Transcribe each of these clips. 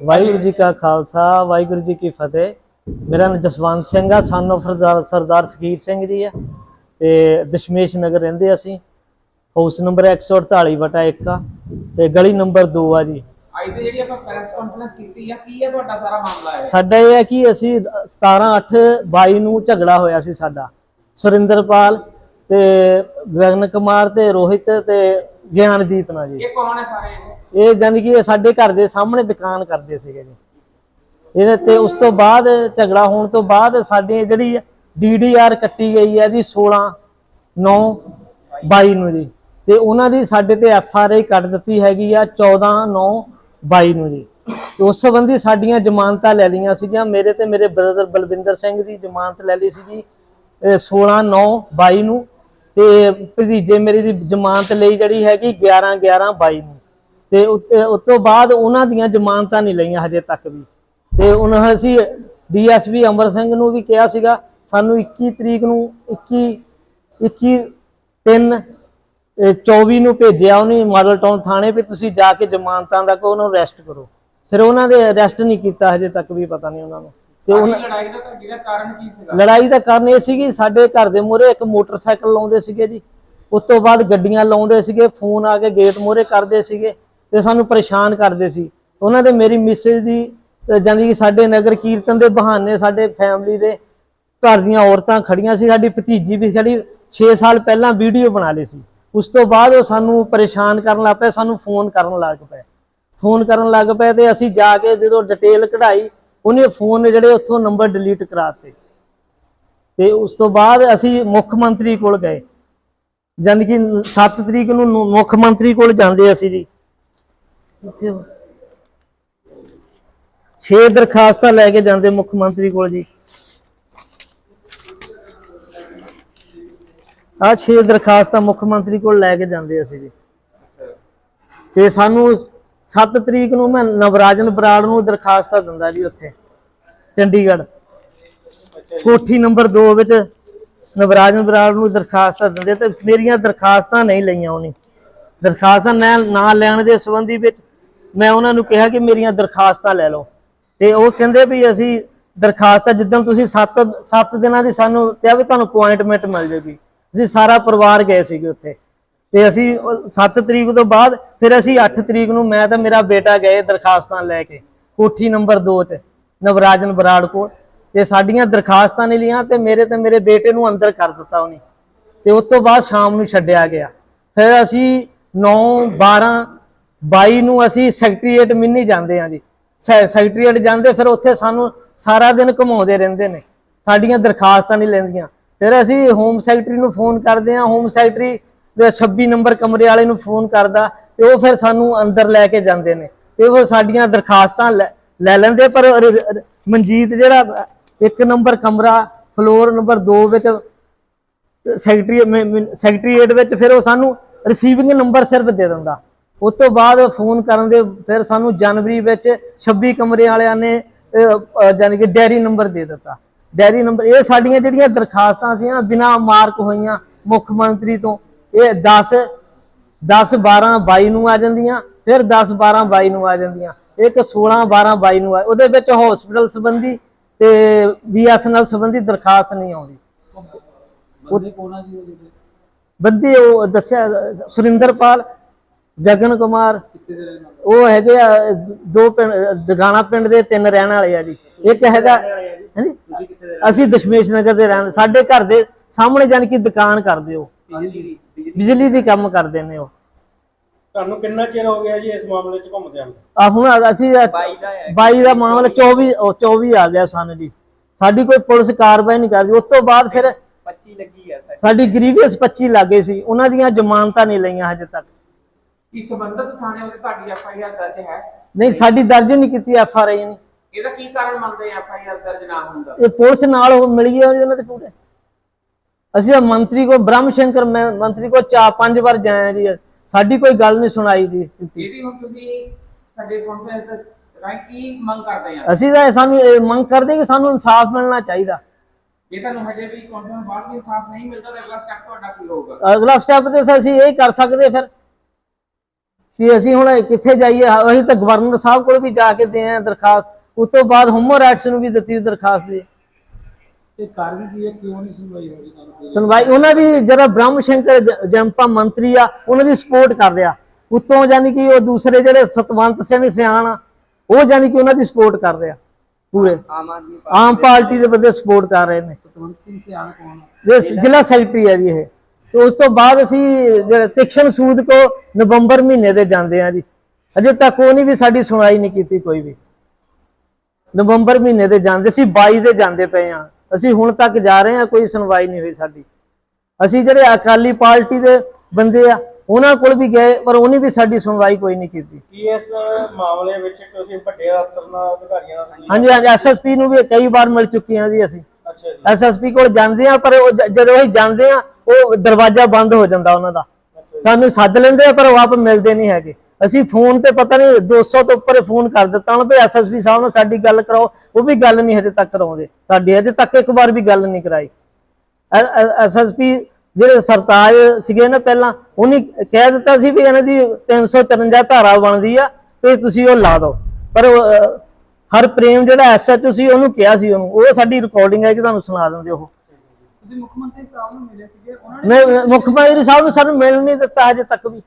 ਵਾਹਿਗੁਰੂ ਜੀ ਕਾ ਖਾਲਸਾ ਵਾਹਿਗੁਰੂ ਜੀ ਕੀ ਫਤਿਹ। ਮੇਰਾ ਨਾਮ ਜਸਵੰਤ ਸਿੰਘ ਆ ਸਨ of ਸਰਦਾਰ ਫਕੀਰ ਸਿੰਘ ਜੀ ਆ। ਤੇ ਦਸ਼ਮੇਸ਼ ਨਗਰ ਰਹਿੰਦੇ ਅਸੀਂ। ਹਾਊਸ ਨੰਬਰ 148 ਵਟਾ 1 ਆ। ਤੇ ਗਲੀ ਨੰਬਰ 2 ਆ ਜੀ। ਅੱਜ ਦੀ ਜਿਹੜੀ ਆਪਾਂ ਪ੍ਰੈਸ ਕਾਨਫਰੰਸ ਕੀਤੀ ਆ ਕੀ ਹੈ ਤੁਹਾਡਾ ਸਾਰਾ ਮਾਮਲਾ ਹੈ ਸਾਡਾ ਇਹ ਹੈ ਕਿ ਅਸੀਂ 17 8 22 ਨੂੰ ਝਗੜਾ ਹੋਇਆ ਸੀ ਸਾਡਾ। ਸੁਰਿੰਦਰਪਾਲ ਤੇ ਗਗਨ ਕੁਮਾਰ ਤੇ ਰੋਹਿਤ ਤੇ ਗਿਆਨਦੀਪ ਨਾਲ ਜੀ। ਇਹ ਕੌਣ ਹੈ ਸਾਰੇ ਇਹ? ਇਹ ਜਾਨੀ ਕਿ ਇਹ ਸਾਡੇ ਘਰ ਦੇ ਸਾਹਮਣੇ ਦੁਕਾਨ ਕਰਦੇ ਸੀਗੇ ਜੀ। ਇਹਦੇ ਤੇ ਉਸ ਤੋਂ ਬਾਅਦ ਝਗੜਾ ਹੋਣ ਤੋਂ ਬਾਅਦ ਸਾਡੀ ਜਿਹੜੀ ਡੀਡੀਆਰ ਕੱਟੀ ਗਈ ਹੈ ਜੀ 16 9 22 ਨੂੰ ਜੀ। ਤੇ ਉਹਨਾਂ ਦੀ ਸਾਡੇ ਤੇ ਐਫ ਆਰ ਆਈ ਕੱਟ ਦਿੱਤੀ ਹੈਗੀ ਆ 14 9 22 ਨੂੰ ਜੀ। ਉਸ ਸੰਬੰਧੀ ਸਾਡੀਆਂ ਜ਼ਮਾਨਤਾਂ ਲੈ ਲਈਆਂ ਸੀਗੀਆਂ। ਮੇਰੇ ਤੇ ਮੇਰੇ ਬ੍ਰਦਰ ਬਲਵਿੰਦਰ ਸਿੰਘ ਦੀ ਜ਼ਮਾਨਤ ਲੈ ਲਈ ਸੀਗੀ ਇਹ 16 9 22 ਨੂੰ। ਤੇ ਭਤੀਜੇ ਮੇਰੇ ਦੀ ਜ਼ਮਾਨਤ ਲਈ ਜਿਹੜੀ ਹੈਗੀ 11 11 22 ਨੂੰ। ਤੇ ਉੱਤੇ- ਉਸ ਤੋਂ ਬਾਅਦ ਉਹਨਾਂ ਦੀਆਂ ਜ਼ਮਾਨਤਾਂ ਨਹੀਂ ਲਈਆਂ ਹਜੇ ਤੱਕ ਵੀ। ਤੇ ਉਹਨਾਂ ਅਸੀਂ ਡੀਐਸਪੀ ਅਮਰ ਸਿੰਘ ਨੂੰ ਵੀ ਕਿਹਾ ਸੀਗਾ, ਸਾਨੂੰ 21 ਤਰੀਕ ਨੂੰ 21 21 3 24 ਨੂੰ ਭੇਜਿਆ ਉਹਨੇ ਮਾਡਲ ਟਾਊਨ ਥਾਣੇ ਵੀ ਤੁਸੀਂ ਜਾ ਕੇ ਜ਼ਮਾਨਤਾਂ ਦਾ ਕੋ ਉਹਨੂੰ ਅਰੈਸਟ ਕਰੋ। ਫਿਰ ਉਹਨਾਂ ਦੇ ਅਰੈਸਟ ਨਹੀਂ ਕੀਤਾ ਹਜੇ ਤੱਕ ਵੀ, ਪਤਾ ਨਹੀਂ ਉਹਨਾਂ ਨੂੰ। ਤੇ ਉਹਨਾਂ ਲੜਾਈ ਦਾ ਤੁਹਾਡੀ ਦਾ ਕਾਰਨ ਕੀ ਸੀਗਾ? ਲੜਾਈ ਦਾ ਕਾਰਨ ਇਹ ਸੀਗੀ ਸਾਡੇ ਘਰ ਦੇ ਮੂਹਰੇ ਇੱਕ ਮੋਟਰਸਾਈਕਲ ਲਾਉਂਦੇ ਸੀਗੇ ਜੀ। ਉਸ ਤੋਂ ਬਾਅਦ ਗੱਡੀਆਂ ਲਾਉਂਦੇ ਸੀਗੇ ਫੋਨ ਆ ਕੇ ਗੇਟ ਮੂਹਰੇ ਕਰਦੇ ਸੀਗੇ ਤੇ ਸਾਨੂੰ ਪਰੇਸ਼ਾਨ ਕਰਦੇ ਸੀ। ਉਹਨਾਂ ਦੇ ਮੇਰੀ ਮਿਸਿਸ ਦੀ ਜਾਣੀ ਕਿ ਸਾਡੇ ਨਗਰ ਕੀਰਤਨ ਦੇ ਬਹਾਨੇ ਸਾਡੇ ਫੈਮਿਲੀ ਦੇ ਘਰ ਦੀਆਂ ਔਰਤਾਂ ਖੜੀਆਂ ਸੀ ਸਾਡੀ ਭਤੀਜੀ ਵੀ ਖੜੀ 6 ਸਾਲ ਪਹਿਲਾਂ ਵੀਡੀਓ ਬਣਾ ਲਈ ਸੀ। ਉਸ ਤੋਂ ਬਾਅਦ ਉਹ ਸਾਨੂੰ ਪਰੇਸ਼ਾਨ ਕਰਨ ਲੱਗ ਪਏ ਸਾਨੂੰ ਫੋਨ ਕਰਨ ਲੱਗ ਪਏ। ਫੋਨ ਕਰਨ ਲੱਗ ਪਏ ਤੇ ਅਸੀਂ ਜਾ ਕੇ ਜਦੋਂ ਡਿਟੇਲ ਕਢਾਈ ਉਹਨੇ ਫੋਨ ਜਿਹੜੇ ਉੱਥੋਂ ਨੰਬਰ ਡਿਲੀਟ ਕਰਾਤੇ। ਤੇ ਉਸ ਤੋਂ ਬਾਅਦ ਅਸੀਂ ਮੁੱਖ ਮੰਤਰੀ ਕੋਲ ਗਏ। ਜਾਣੀ ਕਿ 7 ਤਰੀਕ ਨੂੰ ਨੂੰ ਮੁੱਖ ਮੰਤਰੀ ਕੋਲ ਜਾਂਦੇ ਅਸੀਂ ਜੀ। ਛੇ ਦਰਖਾਸਤਾਂ ਲੈ ਕੇ ਜਾਂਦੇ ਮੁੱਖ ਮੰਤਰੀ ਕੋਲ ਜੀ। ਆ ਛੇ ਦਰਖਾਸਤਾਂ ਮੁੱਖ ਮੰਤਰੀ ਕੋਲ ਲੈ ਕੇ ਜਾਂਦੇ ਅਸੀਂ ਜੀ। ਤੇ ਸਾਨੂੰ 7 ਤਰੀਕ ਨੂੰ ਮੈਂ ਨਵਰਾਜਨ ਬਰਾੜ ਨੂੰ ਦਰਖਾਸਤਾਂ ਦਿੰਦਾ ਜੀ ਉੱਥੇ, ਚੰਡੀਗੜ੍ਹ। ਕੋਠੀ ਨੰਬਰ 2 ਵਿੱਚ ਨਵਰਾਜਨ ਬਰਾੜ ਨੂੰ ਦਰਖਾਸਤਾਂ ਦਿੰਦੇ ਤੇ ਮੇਰੀਆਂ ਦਰਖਾਸਤਾਂ ਨਹੀਂ ਲਈਆਂ ਉਹਨੇ। ਦਰਖਾਸਤਾਂ ਨਾ ਨਾ ਲੈਣ ਦੇ ਸੰਬੰਧੀ ਵਿੱਚ ਮੈਂ ਉਹਨਾਂ ਨੂੰ ਕਿਹਾ ਕਿ ਮੇਰੀਆਂ ਦਰਖਾਸਤਾਂ ਲੈ ਲਓ। ਤੇ ਉਹ ਕਹਿੰਦੇ ਵੀ ਅਸੀਂ ਦਰਖਾਸਤਾਂ ਜਿੱਦਾਂ ਤੁਸੀਂ 7 7 ਦਿਨਾਂ ਦੀ ਸਾਨੂੰ ਕਿਹਾ ਵੀ ਤੁਹਾਨੂੰ ਅਪਾਇੰਟਮੈਂਟ ਮਿਲ ਜੇਗੀ ਅਸੀਂ ਸਾਰਾ ਪਰਿਵਾਰ ਗਏ ਸੀਗੇ ਉੱਥੇ। ਤੇ ਅਸੀਂ 7 ਤਰੀਕ ਤੋਂ ਬਾਅਦ ਫਿਰ ਅਸੀਂ 8 ਤਰੀਕ ਨੂੰ ਮੈਂ ਤਾਂ ਮੇਰਾ ਬੇਟਾ ਗਏ ਦਰਖਾਸਤਾਂ ਲੈ ਕੇ ਕੋਠੀ ਨੰਬਰ 2 ਚ, ਨਵਰਾਜਨ ਬਰਾੜ ਕੋਲ। ਤੇ ਸਾਡੀਆਂ ਦਰਖਾਸਤਾਂ ਨਹੀਂ ਲੀਆਂ ਤੇ ਮੇਰੇ ਤੇ ਮੇਰੇ ਬੇਟੇ ਨੂੰ ਅੰਦਰ ਕਰ ਦਿੱਤਾ ਉਹਨੇ। ਤੇ ਉਸ ਤੋਂ ਬਾਅਦ ਸ਼ਾਮ ਨੂੰ ਛੱਡਿਆ ਗਿਆ। ਫਿਰ ਅਸੀਂ 9 12 22 ਨੂੰ ਅਸੀਂ ਸੈਕਟਰੀਏਟ ਮਿੰਨੀ ਜਾਂਦੇ ਹਾਂ ਜੀ। ਸੈ- ਸੈਕਟਰੀਏਟ ਜਾਂਦੇ ਫਿਰ ਉੱਥੇ ਸਾਨੂੰ ਸਾਰਾ ਦਿਨ ਘੁਮਾਉਂਦੇ ਰਹਿੰਦੇ ਨੇ। ਸਾਡੀਆਂ ਦਰਖਾਸਤਾਂ ਨਹੀਂ ਲੈਂਦੀਆਂ। ਫਿਰ ਅਸੀਂ ਹੋਮ ਸੈਕਟਰੀ ਨੂੰ ਫੋਨ ਕਰਦੇ ਹਾਂ। ਹੋਮ ਸੈਕਟਰੀ ਦੇ 26 ਨੰਬਰ ਕਮਰੇ ਵਾਲੇ ਨੂੰ ਫੋਨ ਕਰਦਾ ਤੇ ਉਹ ਫਿਰ ਸਾਨੂੰ ਅੰਦਰ ਲੈ ਕੇ ਜਾਂਦੇ ਨੇ ਤੇ ਉਹ ਸਾਡੀਆਂ ਦਰਖਾਸਤਾਂ ਲੈ ਲੈ ਲੈਂਦੇ ਪਰ ਮਨਜੀਤ ਜਿਹੜਾ ਇੱਕ ਨੰਬਰ ਕਮਰਾ ਫਲੋਰ ਨੰਬਰ 2 ਵਿੱਚ ਸੈਕਟਰੀ ਸੈਕਟਰੀਏਟ ਵਿੱਚ ਫਿਰ ਉਹ ਸਾਨੂੰ ਰਿਸੀਵਿੰਗ ਨੰਬਰ ਸਿਰਫ ਦੇ ਦਿੰਦਾ। ਉਸ ਤੋਂ ਬਾਅਦ ਫੋਨ ਕਰਨ ਦੇ ਫਿਰ ਸਾਨੂੰ ਜਨਵਰੀ ਵਿੱਚ 26 ਕਮਰੇ ਵਾਲਿਆਂ ਨੇ ਅਹ, ਜਾਣੀ ਕਿ ਡੈਰੀ ਨੰਬਰ ਦੇ ਦਿੱਤਾ। ਡੈਰੀ ਨੰਬਰ ਇਹ ਸਾਡੀਆਂ ਜਿਹੜੀਆਂ ਦਰਖਾਸਤਾਂ ਸੀ ਨਾ ਬਿਨਾ ਮਾਰਕ ਹੋਈਆਂ ਮੁੱਖ ਮੰਤਰੀ ਤੋਂ ਇਹ 10 10 12 22 ਨੂੰ ਆ ਜਾਂਦੀਆਂ ਫਿਰ 10 12 22 ਨੂੰ ਆ ਜਾਂਦੀਆਂ ਇੱਕ 16 12 22 ਨੂੰ ਆ ਉਹਦੇ ਵਿੱਚ ਹਸਪੀਟਲ ਸੰਬੰਧੀ ਤੇ ਬੀਐਸਐਨਐਲ ਸੰਬੰਧੀ ਦਰਖਾਸਤ ਨਹੀਂ ਆਉਂਦੀ। ਬੰਦੇ ਕੋਣ ਆ ਜੀ ਉਹ ਜਿਹੜੇ ਬੰਦੇ ਉਹ ਦੱਸਿਆ ਸੁਰਿੰਦਰਪਾਲ ਗਗਨ ਕੁਮਾਰ ਉਹ ਹੈਗੇ ਆ ਦੋ ਪਿੰਡ ਦਗਾਣਾ ਪਿੰਡ ਦੇ ਤਿੰਨ ਰਹਿਣ ਵਾਲੇ ਆ ਜੀ। ਇੱਕ ਹੈਗਾ ਹੈਂਜੀ? ਅਸੀਂ ਦਸ਼ਮੇਸ਼ ਨਗਰ ਦੇ ਰਹਿਣ ਸਾਡੇ ਘਰ ਦੇ ਸਾਹਮਣੇ ਜਾਨ ਕੀ ਦੁਕਾਨ ਕਰਦੇ ਹੋ ਬਿਜਲੀ ਦੀ ਕੰਮ ਕਰਦੇ ਨੇ ਉਹ। ਤੁਹਾਨੂੰ ਕਿੰਨਾ ਚਿਰ ਹੋ ਗਿਆ ਜੀ ਇਸ ਮਾਮਲੇ 'ਚ ਘੁੰਮਦੇ ਆਂ ਆ ਹੁਣ ਅਸੀਂ 22 ਦਾ ਮਾਮਲਾ 24 ਉਹ 24 ਆ ਗਿਆ ਸਨ ਜੀ। ਸਾਡੀ ਕੋਈ ਪੁਲਿਸ ਕਾਰਵਾਈ ਨਹੀਂ ਕਰਦੀ। ਉਸ ਤੋਂ ਬਾਅਦ ਫਿਰ 25 ਲੱਗੀ ਆ ਸਾਡੀ। ਗ੍ਰੀਵੀਅਸ 25 ਲੱਗੇ ਸੀ। ਉਹਨਾਂ ਦੀਆਂ ਜ਼ਮਾਨਤਾਂ ਨਹੀਂ ਲਈਆਂ ਹਜੇ ਤੱਕ। ਕੀ ਸੰਬੰਧਤ ਥਾਣੇ ਵਿੱਚ ਤੁਹਾਡੀ ਐਫ ਆਈ ਆਰ ਦਰਜ ਹੈ? ਨਹੀਂ ਸਾਡੀ ਦਰਜ ਨਹੀਂ ਕੀਤੀ ਐਫ ਆਰ ਆਈ ਨੇ। ਇਹਦਾ ਕੀ ਕਾਰਨ ਮੰਨਦੇ ਐਫ ਆਈ ਆਰ ਦਰਜ ਨਾ ਹੋਣ ਦਾ? ਇਹ ਪੁਲਿਸ ਨਾਲ ਉਹ ਮਿਲ ਗਈ ਉਹਨਾਂ ਦੇ ਪੂਰੇ। ਅਸੀਂ ਤਾਂ ਮੰਤਰੀ ਕੋ ਬ੍ਰਹਮ ਸ਼ੰਕਰ ਮੰਤਰੀ ਕੋ ਚਾਰ ਪੰਜ ਵਾਰ ਜਾਏ ਆ ਜੀ। ਸਾਡੀ ਕੋਈ ਗੱਲ ਨਹੀਂ ਸੁਣਾਈ ਜੀ। ਇਹਦੀ ਹੁਣ ਤੁਸੀਂ ਸਾਡੇ ਕਾਨਫਰੰਸ ਰਾਈ ਕੀ ਮੰਗ ਕਰਦੇ ਆ? ਅਸੀਂ ਤਾਂ ਸਾਨੂੰ ਮੰਗ ਕਰਦੇ ਕਿ ਸਾਨੂੰ ਇਨਸਾਫ ਮਿਲਣਾ ਚਾਹੀਦਾ। ਜੇ ਤੁਹਾਨੂੰ ਹਜੇ ਵੀ ਕਾਨਫਰੰਸ ਬਾਅਦ ਵੀ ਇਨਸਾਫ ਨਹੀਂ ਮਿਲਦਾ ਤਾਂ ਅਗਲਾ ਸਟੈਪ ਤੁਹਾਡਾ ਕੀ ਹੋਊਗਾ? ਅਗਲਾ ਸਟੈਪ ਤੇ ਅਸੀਂ ਇਹ ਕਰ ਸਕਦੇ ਫਿਰ ਕਿ ਅਸੀਂ ਹੁਣ ਕਿੱਥੇ ਜਾਈਏ। ਅਸੀਂ ਤਾਂ ਗਵਰਨਰ ਸਾਹਿਬ ਕੋਲ ਵੀ ਜਾ ਕੇ ਦੇ ਦਰਖਾਸਤ। ਉਸ ਤੋਂ ਬਾਅਦ ਹਿਊਮਨ ਰਾਈਟਸ ਨੂੰ ਵੀ ਦਿੱਤੀ ਦਰਖਾਸਤ ਦੀ ਤੇ ਕਾਰਨ ਕੀ ਹੈ? ਕਿਉਂ ਨਹੀਂ ਸੁਣਵਾਈ ਹੋ ਰਹੀ ਤੁਹਾਨੂੰ? ਸੁਣਵਾਈ ਉਹਨਾਂ ਦੀ ਜਿਹੜਾ ਬ੍ਰਹਮ ਸ਼ੰਕਰ ਜ- ਜੰਪਾ ਮੰਤਰੀ ਆ ਉਹਨਾਂ ਦੀ ਸਪੋਰਟ ਕਰ ਰਿਹਾ। ਉਤੋਂ ਯਾਨੀ ਕਿ ਉਹ ਦੂਸਰੇ ਜਿਹੜੇ ਸਤਵੰਤ ਸਿੰਘ ਸਿਆਣ ਆ ਉਹ ਯਾਨੀ ਕਿ ਉਹਨਾਂ ਦੀ ਸਪੋਰਟ ਕਰ ਰਿਹਾ ਪੂਰੇ। ਆਮ ਆਦਮੀ ਆਮ ਪਾਰਟੀ ਦੇ ਬੰਦੇ ਸਪੋਰਟ ਕਰ ਰਹੇ ਨੇ। ਸਤਵੰਤ ਸਿੰਘ ਸਿਆਣ ਕੌਣ ਹੈ ਇਹ ਜ਼ਿਲ੍ਹਾ ਸੈਕਟਰੀ ਹੈ ਜੀ ਇਹ। ਤੇ ਉਸ ਤੋਂ ਬਾਅਦ ਅਸੀਂ ਜਿਹੜੇ ਤਿਕਸ਼ਨ ਸੂਦ ਕੋ ਨਵੰਬਰ ਮਹੀਨੇ ਦੇ ਜਾਂਦੇ ਆ ਜੀ। ਅਜੇ ਤੱਕ ਉਹ ਨਹੀਂ ਵੀ ਸਾਡੀ ਸੁਣਾਈ ਨਹੀਂ ਕੀਤੀ ਕੋਈ ਵੀ। ਨਵੰਬਰ ਮਹੀਨੇ ਦੇ ਜਾਂਦੇ ਸੀ 22 ਦੇ ਜਾਂਦੇ ਪਏ ਆ। ਅਸੀਂ ਹੁਣ ਤੱਕ ਜਾ ਰਹੇ ਆ ਕੋਈ ਸੁਣਵਾਈ ਨਹੀਂ ਹੋਈ ਸਾਡੀ। ਅਸੀਂ ਜਿਹੜੇ ਅਕਾਲੀ ਪਾਰਟੀ ਦੇ ਬੰਦੇ ਆ ਉਹਨਾਂ ਕੋਲ ਵੀ ਗਏ ਪਰ ਉਹਨੇ ਵੀ ਸਾਡੀ ਸੁਣਵਾਈ ਕੋਈ ਨਹੀਂ ਕੀਤੀ। ਕੀ ਇਸ ਮਾਮਲੇ ਵਿੱਚ ਤੁਸੀਂ ਵੱਡੇ ਅਫਸਰ ਨਾਲ ਅਧਿਕਾਰੀਆਂ ਨਾਲ ਹਾਂਜੀ ਹਾਂਜੀ ਐਸਐਸਪੀ ਨੂੰ ਵੀ ਕਈ ਵਾਰ ਮਿਲ ਚੁੱਕੇ ਆ ਜੀ ਅਸੀਂ। ਅੱਛਾ ਜੀ। ਐਸਐਸਪੀ ਕੋਲ ਜਾਂਦੇ ਆ ਪਰ ਉਹ ਜਦੋਂ ਅਸੀਂ ਜਾਂਦੇ ਆ ਉਹ ਦਰਵਾਜ਼ਾ ਬੰਦ ਹੋ ਜਾਂਦਾ ਉਹਨਾਂ ਦਾ। ਸਾਨੂੰ ਸੱਦ ਲੈਂਦੇ ਆ ਪਰ ਉਹ ਆਪ ਮਿਲਦੇ ਨਹੀਂ ਹੈਗੇ। ਅਸੀਂ ਫੋਨ ਤੇ ਪਤਾ ਨਹੀਂ 200 ਤੋਂ ਉੱਪਰ ਫੋਨ ਕਰ ਦਿੱਤਾ ਉਹਨਾਂ ਤੇ ਐਸਐਸਪੀ ਸਾਹਿਬ ਨਾਲ ਸਾਡੀ ਗੱਲ ਕਰਾਓ ਉਹ ਵੀ ਗੱਲ ਨਹੀਂ ਹਜੇ ਤੱਕ ਕਰਾਉਂਦੇ। ਸਾਡੀ ਹਜੇ ਤੱਕ ਇੱਕ ਵਾਰ ਵੀ ਗੱਲ ਨਹੀਂ ਕਰਾਈ। ਐਸਐਸਪੀ ਜਿਹੜੇ ਸਰਤਾਜ ਸੀਗੇ ਨਾ ਪਹਿਲਾਂ ਉਹਨੇ ਕਹਿ ਦਿੱਤਾ ਸੀ ਵੀ ਇਹਨਾਂ ਦੀ 353 ਧਾਰਾ ਬਣਦੀ ਆ ਤੇ ਤੁਸੀਂ ਉਹ ਲਾ ਦਿਓ। ਪਰ ਹਰ ਪ੍ਰੇਮ ਜਿਹੜਾ ਐਸਐਚਓ ਸੀ ਉਹਨੂੰ ਕਿਹਾ ਸੀ ਉਹਨੂੰ ਉਹ ਸਾਡੀ ਰਿਕਾਰਡਿੰਗ ਹੈ ਕਿ ਤੁਹਾਨੂੰ ਸੁਣਾ ਦਿੰਦੇ ਉਹ। ਤੁਸੀਂ ਮੁੱਖ ਮੰਤਰੀ ਸਾਹਿਬ ਨੂੰ ਮਿਲੇ ਸੀਗੇ ਉਹਨਾਂ ਨੇ ਮੁੱਖ ਮੰਤਰੀ ਸਾਹਿਬ ਨੂੰ ਸਾਨੂੰ ਮਿਲ ਨਹੀਂ ਦਿੱਤਾ ਹਜੇ ਤੱਕ ਵੀ।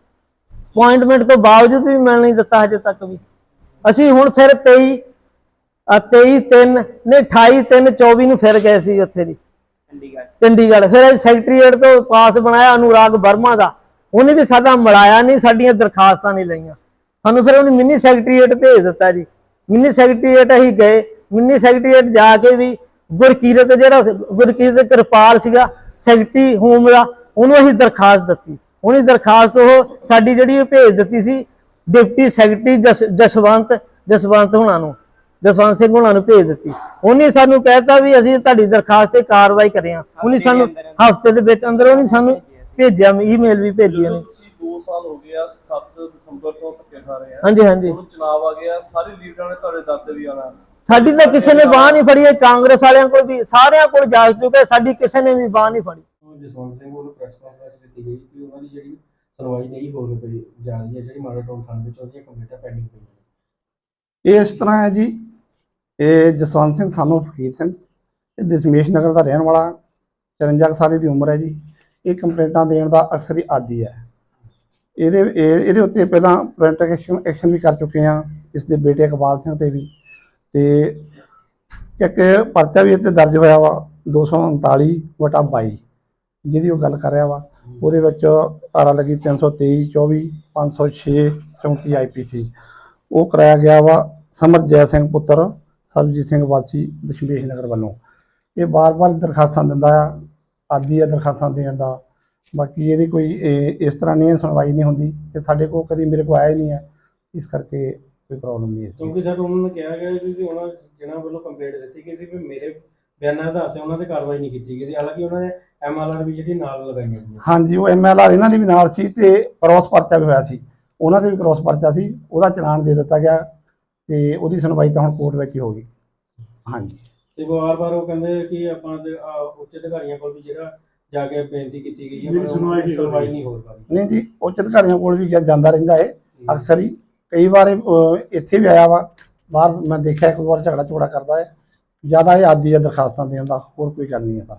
ਅਪਾਇੰਟਮੈਂਟ ਤੋਂ ਬਾਵਜੂਦ ਵੀ ਮਿਲ ਨਹੀਂ ਦਿੱਤਾ ਹਜੇ ਤੱਕ ਵੀ। ਅਸੀਂ ਹੁਣ ਫਿਰ 23 ਆ 23 3 ਨਹੀਂ 28 3 24 ਨੂੰ ਫਿਰ ਗਏ ਸੀ ਉੱਥੇ ਦੀ ਚੰਡੀਗੜ੍ਹ। ਚੰਡੀਗੜ੍ਹ। ਫਿਰ ਅਸੀਂ ਸੈਕਟਰੀਏਟ ਤੋਂ ਪਾਸ ਬਣਾਇਆ ਅਨੁਰਾਗ ਵਰਮਾ ਦਾ। ਉਹਨੇ ਵੀ ਸਾਡਾ ਮਿਲਾਇਆ ਨਹੀਂ ਸਾਡੀਆਂ ਦਰਖਾਸਤਾਂ ਨਹੀਂ ਲਈਆਂ। ਸਾਨੂੰ ਫਿਰ ਉਹਨੇ ਮਿੰਨੀ ਸੈਕਟਰੀਏਟ ਭੇਜ ਦਿੱਤਾ ਜੀ। ਮਿੰਨੀ ਸੈਕਟਰੀਏਟ ਅਸੀਂ ਗਏ। ਮਿੰਨੀ ਸੈਕਟਰੀਏਟ ਜਾ ਕੇ ਵੀ ਗੁਰਕੀਰਤ ਜਿਹੜਾ ਗੁਰਕੀਰਤ ਕਿਰਪਾਲ ਸੀਗਾ ਸੈਕਟਰੀ ਹੋਮ ਦਾ ਉਹਨੂੰ ਅਸੀਂ ਦਰਖਾਸਤ ਦਿੱਤੀ। ਉਹਨੇ ਦਰਖਾਸਤ ਉਹ ਸਾਡੀ ਜਿਹੜੀ ਉਹ ਭੇਜ ਦਿੱਤੀ ਸੀ ਡਿਪਟੀ ਸੈਕਟਰੀ ਜਸ- ਜਸਵੰਤ ਜਸਵੰਤ ਹੁਣਾਂ ਨੂੰ ਜਸਵੰਤ ਸਿੰਘ ਹੁਣਾਂ ਨੂੰ ਭੇਜ ਦਿੱਤੀ। ਉਹਨੇ ਸਾਨੂੰ ਕਹਿਤਾ ਵੀ ਅਸੀਂ ਤੁਹਾਡੀ ਦਰਖਾਸਤ ਤੇ ਕਾਰਵਾਈ ਕਰੇ ਹਾਂ। ਉਹਨੇ ਸਾਨੂੰ ਹਫ਼ਤੇ ਦੇ ਵਿੱਚ ਅੰਦਰ ਉਹਨੇ ਸਾਨੂੰ ਭੇਜਿਆ ਈਮੇਲ ਵੀ ਭੇਜੀ ਉਹਨੇ ਤੁਸੀਂ 2 ਸਾਲ ਹੋ ਗਏ ਆ 7 ਦਸੰਬਰ ਤੋਂ ਧੱਕੇ ਖਾ ਰਹੇ ਆ। ਹਾਂਜੀ ਹਾਂਜੀ। ਹੁਣ ਚੁਣਾਵ ਆ ਗਿਆ ਸਾਰੇ ਲੀਡਰਾਂ ਨੇ ਤੁਹਾਡੇ ਦਰ ਤੇ ਵੀ ਆਣਾ ਸਾਡੀ ਤਾਂ ਕਿਸੇ ਨੇ ਬਾਹ ਨਹੀਂ ਫੜੀ ਇਹ ਕਾਂਗਰਸ ਵਾਲਿਆਂ ਕੋਲ ਵੀ ਸਾਰਿਆਂ ਕੋਲ ਜਾ ਚੁੱਕੇ ਸਾਡੀ ਕਿਸੇ ਨੇ ਵੀ ਬਾਹ ਨਹੀਂ ਫੜੀ। ਜਸਵੰਤ ਸਿੰਘ ਵੱਲੋਂ ਪ੍ਰੈਸ ਕਾਨਫਰੰਸ ਕੀਤੀ ਗਈ ਕਿ ਉਹਨਾਂ ਦੀ ਜਿਹੜੀ ਸੁਣਵਾਈ ਨਹੀਂ ਹੋ ਰਹੀ ਜਾ ਰਹੀ ਹੈ, ਜਿਹੜੀ ਮਾਡਲ ਥਾਣੇ ਵਿੱਚ ਉਹਦੀਆਂ ਕੰਪਲੇਂਟਾਂ ਪੈਂਡਿੰਗ ਪਈਆਂ ਇਹ ਇਸ ਤਰ੍ਹਾਂ ਹੈ ਜੀ, ਇਹ ਜਸਵੰਤ ਸਿੰਘ ਸਾਨੂੰ ਫਕੀਰ ਸਿੰਘ, ਇਹ ਦਸ਼ਮੇਸ਼ ਨਗਰ ਦਾ ਰਹਿਣ ਵਾਲਾ 54 ਕੁ ਸਾਲ ਦੀ ਉਮਰ ਹੈ ਜੀ, ਇਹ ਕੰਪਲੇਂਟਾਂ ਦੇਣ ਦਾ ਅਕਸਰ ਹੀ ਆਦੀ ਹੈ। ਇਹਦੇ, ਇਹ- ਇਹਦੇ ਉੱਤੇ ਪਹਿਲਾਂ ਪ੍ਰਿੰਟ ਐਕਸ਼ਨ ਐਕਸ਼ਨ ਵੀ ਕਰ ਚੁੱਕੇ ਆ ਇਸ ਦੇ ਬੇਟੇ ਇਕਬਾਲ ਸਿੰਘ ਤੇ ਵੀ, ਤੇ ਇੱਕ ਪਰਚਾ ਵੀ ਇੱਥੇ ਦਰਜ ਹੋਇਆ ਵਾ 239 ਵਟਾ 22 ਜਿਹਦੀ ਉਹ ਗੱਲ ਕਰ ਰਿਹਾ ਵਾ ਉਹਦੇ ਵਿੱਚ ਧਾਰਾ ਲੱਗੀ 323 24 506 34 ਆਈਪੀਸੀ ਉਹ ਕਰਾਇਆ ਗਿਆ ਵਾ ਸਮਰਜੈ ਸਿੰਘ ਪੁੱਤਰ ਸਰਬਜੀਤ ਸਿੰਘ ਵਾਸੀ ਦਸ਼ਮੇਸ਼ ਨਗਰ ਵੱਲੋਂ। ਇਹ ਬਾਰ-ਬਾਰ ਦਰਖਾਸਤਾਂ ਦਿੰਦਾ ਆ ਆਦੀ ਆ ਦਰਖਾਸਤਾਂ ਦੇਣ ਦਾ। ਬਾਕੀ ਇਹਦੀ ਕੋਈ ਇਸ ਤਰ੍ਹਾਂ ਨਹੀਂ ਸੁਣਵਾਈ ਨਹੀਂ ਹੁੰਦੀ ਤੇ ਸਾਡੇ ਕੋਲ ਕਦੀ ਮੇਰੇ ਕੋਲ ਆਇਆ ਹੀ ਨਹੀਂ ਹੈ। ਇਸ ਕਰਕੇ ਕੋਈ ਪ੍ਰੋਬਲਮ ਨਹੀਂ ਹੈ ਕਿਉਂਕਿ ਸਰ ਉਹਨਾਂ ਨੇ ਕਿਹਾ ਗਿਆ ਕਿ ਉਹਨਾਂ ਜਿਹਨਾਂ ਵੱਲੋਂ ਕੰਪਲੇਂਟ ਦਿੱਤੀ ਗਈ ਸੀ ਵੀ ਮੇਰੇ ਬਿਆਨਾਂ ਦੇ ਆਧਾਰ ਤੇ ਉਹਨਾਂ ਤੇ ਕਾਰਵਾਈ ਨਹੀਂ ਕੀਤੀ ਗਈ ਸੀ। ਹਾਲਾਂਕਿ ਉਹਨਾਂ ਨੇ ਐਮਐਲਆਰ ਵੀ ਜਿਹੜੀ ਨਾਲ ਲਗਾਈਆਂ ਗਈਆਂ। ਹਾਂਜੀ ਉਹ ਐਮਐਲਆਰ ਇਹਨਾਂ ਦੀ ਵੀ ਨਾਲ ਸੀ ਤੇ ਕ੍ਰਾਸ ਪਰਚਾ ਵੀ ਹੋਇਆ ਸੀ। ਉਹਨਾਂ ਦੇ ਵੀ ਕ੍ਰਾਸ ਪਰਚਾ ਸੀ ਉਹਦਾ ਚਲਾਨ ਦੇ ਦਿੱਤਾ ਗਿਆ ਤੇ ਉਹਦੀ ਸੁਣਵਾਈ ਤਾਂ ਹੁਣ ਕੋਰਟ ਵਿੱਚ ਹੀ ਹੋਗੀ ਹਾਂਜੀ। ਤੇ ਵਾਰ-ਵਾਰ ਉਹ ਕਹਿੰਦੇ ਕਿ ਆਪਾਂ ਦੇ ਅਹ, ਉੱਚ ਅਧਿਕਾਰੀਆਂ ਕੋਲ ਵੀ ਜਿਹੜਾ ਜਾ ਕੇ ਬੇਨਤੀ ਕੀਤੀ ਗਈ ਹੈ ਪਰ ਸੁਣਵਾਈ ਨਹੀਂ ਹੋ ਰਹੀ। ਨਹੀਂ ਜੀ ਉੱਚ ਅਧਿਕਾਰੀਆਂ ਕੋਲ ਵੀ ਗਿਆ ਜਾਂਦਾ ਰਹਿੰਦਾ ਹੈ। ਅਕਸਰ ਹੀ। ਕਈ ਵਾਰ ਇਹ, ਅਹ, ਇੱਥੇ ਵੀ ਆਇਆ ਵਾ ਬਾਹਰ ਮੈਂ ਦੇਖਿਆ ਇੱਕ ਦੋ ਵਾਰ ਝਗੜਾ ਝੋੜਾ ਕਰਦਾ ਹੈ ਜ਼ਿਆਦਾ ਇਹ ਆਦੀ ਹੈ ਦਰਖਾਸਤਾਂ ਦੇਣ ਦਾ ਹੋਰ ਕੋਈ ਗੱਲ ਨਹੀਂ ਹੈ ਸਰ।